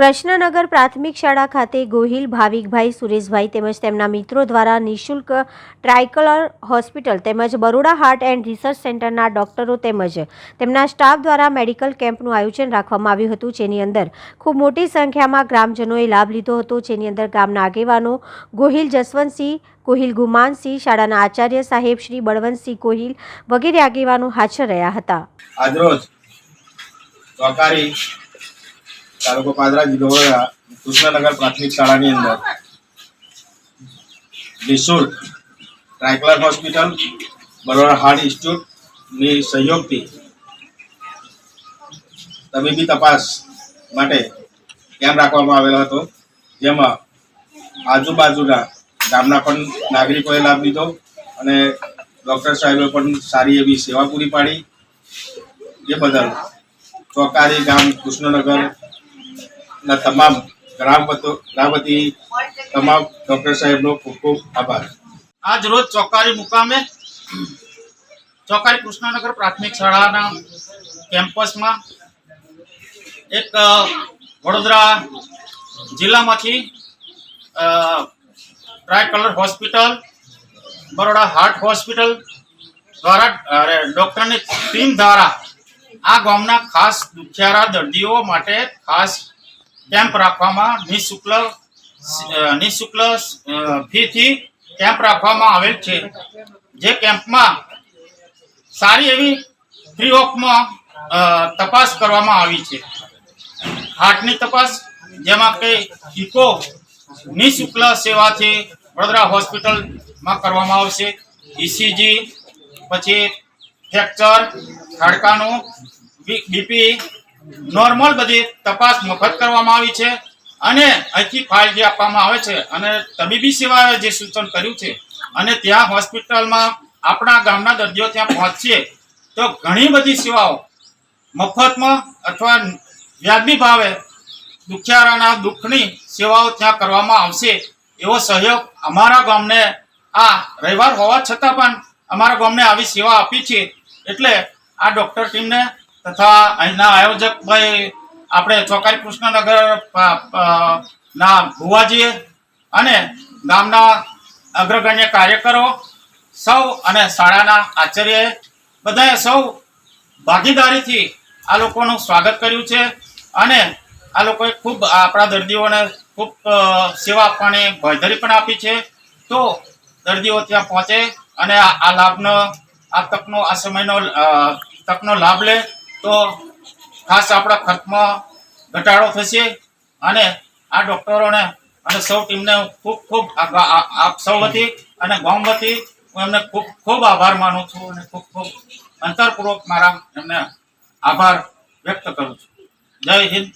કૃષ્ણનગર પ્રાથમિક શાળા ખાતે ગોહિલ ભાવિકભાઈ સુરેશભાઈ તેમજ તેમના મિત્રો દ્વારા નિઃશુલ્ક ટ્રાયકલર હોસ્પિટલ તેમજ બરોડા હાર્ટ એન્ડ રિસર્ચ સેન્ટરના ડોક્ટરો તેમજ તેમના સ્ટાફ દ્વારા મેડિકલ કેમ્પનું આયોજન રાખવામાં આવ્યું હતું, જેની અંદર ખૂબ મોટી સંખ્યામાં ગ્રામજનોએ લાભ લીધો હતો. જેની અંદર ગામના આગેવાનો ગોહિલ જસવંતસિંહ, ગોહિલ ગુમાનસિંહ, શાળાના આચાર્ય સાહેબ શ્રી બળવંતસિંહ ગોહિલ વગેરે આગેવાનો હાજર રહ્યા હતા. આજરોજ તાલુકો પાદરા જિલ્લો વડોદરા કૃષ્ણનગર પ્રાથમિક શાળાની અંદર. નિઃશુલ્ક ટ્રાયકલર હોસ્પિટલ, બરોડા હાર્ટ ઇન્સ્ટિટ્યૂટની સહયોગથી તબીબી તપાસ માટે કેમ્પ રાખવામાં આવેલો હતો. જેમાં આજુબાજુના ગામના પણ નાગરિકોએ લાભ લીધો અને ડૉક્ટર સાહેબે પણ સારી એવી સેવા પૂરી પાડી. એ બદલ ચોકારી ગામ કૃષ્ણનગર ના તમામ ગ્રામ તમામ ડૉક્ટર સાહેબનો ખૂબ ખૂબ આભાર. આજ રોજ ચોકારી મુકામે ચોકારી કૃષ્ણનગર પ્રાથમિક શાળાના કેમ્પસમાં એક વડોદરા જિલ્લામાંથી try tricolour hospital, Baroda heart hospital દ્વારા ડૉક્ટરની ટીમ દ્વારા આ ગામના ખાસ દુખિયારા દર્દીઓ માટે ખાસ કેમ્પ રાખવામાં નિઃશુલ્ક નિઃશુલ્ક ફીથી કેમ્પ રાખવામાં આવેલ છે. જે કેમ્પમાં સારી એવી ફ્રી ઓફમાં તપાસ કરવામાં આવી છે. હાર્ટની તપાસ, જેમાં કે ઇકો નિઃશુલ્ક સેવાથી વડોદરા હોસ્પિટલમાં કરવામાં આવશે. ઇસીજી પછી ફ્રેક્ચર, હાડકાનું બીપી નોર્મલ બધી તપાસ મફત કરવામાં આવી છે અને અહીંથી ફાઇલ જે આપવામાં આવે છે અને તબીબી સેવાએ જે સૂચન કર્યું છે અને ત્યાં હોસ્પિટલમાં આપણા ગામના દર્દીઓ ત્યાં પહોંચશે તો ઘણી બધી સેવાઓ મફતમાં અથવા વ્યાજબી ભાવે દુખિયારાના દુઃખની સેવાઓ ત્યાં કરવામાં આવશે એવો સહયોગ અમારા ગામને આ રવિવાર હોવા છતાં પણ અમારા ગામને આવી સેવા આપી છે એટલે આ ડૉક્ટર ટીમને તથા અહીંના આયોજક ભાઈ આપણે ચોકારી કૃષ્ણનગર ના ભુવાજીએ અને ગામના અગ્રગણ્ય કાર્યકરો સૌ અને શાળાના આચાર્યએ બધાએ સૌ ભાગીદારીથી આ લોકોનું સ્વાગત કર્યું છે અને આ લોકોએ ખૂબ આપણા દર્દીઓને ખૂબ સેવા આપવાની બાંયધરી પણ આપી છે. તો દર્દીઓ ત્યાં પહોંચે અને આ લાભનો, આ તકનો, આ સમયનો તકનો લાભ લે તો ખાસ આપણા ખર્ચમાં ઘટાડો થશે અને આ ડૉક્ટરોને અને સૌ ટીમને ખૂબ ખૂબ આપ સૌ વતી અને ગામ વતી હું એમને ખૂબ ખૂબ આભાર માનું છું અને ખૂબ ખૂબ અંતરપૂર્વક મારા એમને આભાર વ્યક્ત કરું છું. જય હિન્દ.